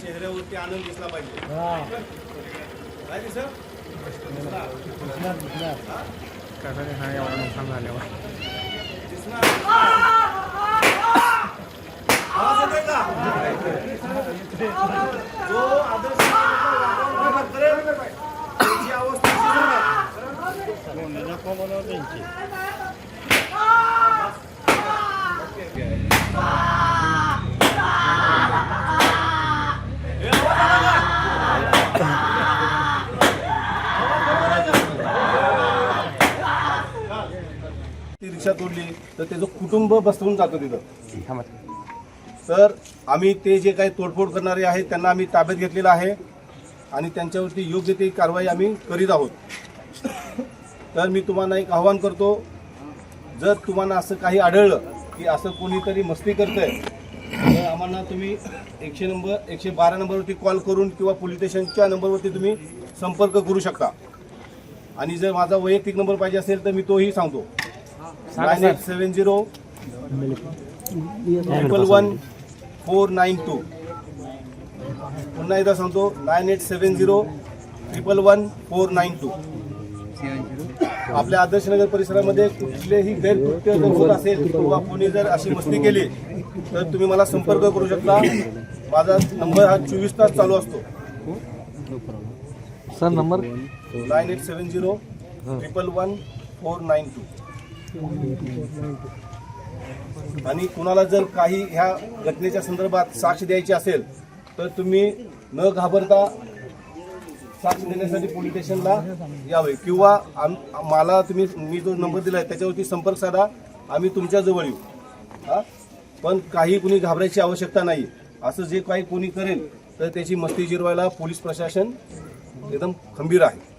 चेहऱ्यावरती आनंद दिसला पाहिजे. कसं हा एवढं नुकसान झाल्यावर? जो आदर्श अवस्था रिक्षा तोडली तर त्याचं कुटुंब बसवून जातं तिथं. तर आम्ही ते जे काही तोडफोड करणारे आहेत त्यांना आम्ही ताब्यात घेतलेलं आहे आणि त्यांच्यावरती योग्य ती कारवाई आम्ही करीत आहोत. तर मी तुम्हाला एक आव्हान करतो जर तुम्हाला असं काही आढळलं की असं कोणीतरी मस्ती करतंय तर आम्हाला तुम्ही एकशे नंबर एकशे बारा नंबरवरती कॉल करून किंवा पोलीस स्टेशनच्या नंबरवरती तुम्ही संपर्क करू शकता. आणि जर माझा वैयक्तिक नंबर पाहिजे असेल तर मी तोही सांगतो. Nine eight seven zero triple one four nine two. पुन्हा एकदा सांगतो nine eight seven zero triple one four nine two. आपल्या आदर्शनगर परिसरामध्ये कुठलेही गैरकृत्य जर होत असेल किंवा कोणी जर अशी मस्ती केली तर तुम्ही मला संपर्क करू शकता. माझा नंबर हा चोवीस तास चालू असतो. Sir number? Nine eight seven zero triple one four nine two. आणि कुणाला जर काही ह्या घटनेच्या संदर्भात साक्ष द्यायची असेल तर तुम्ही न घाबरता साक्ष देण्यासाठी पोलीस स्टेशनला यावे. किंवा आम मला तुम्ही मी जो नंबर दिला आहे त्याच्यावरती संपर्क साधा. आम्ही तुमच्याजवळ येऊ. हा? पण काही कुणी घाबरायची आवश्यकता नाही. असं जे काही कोणी करेल तर त्याची मस्ती जिरवायला पोलीस प्रशासन एकदम खंबीर आहे.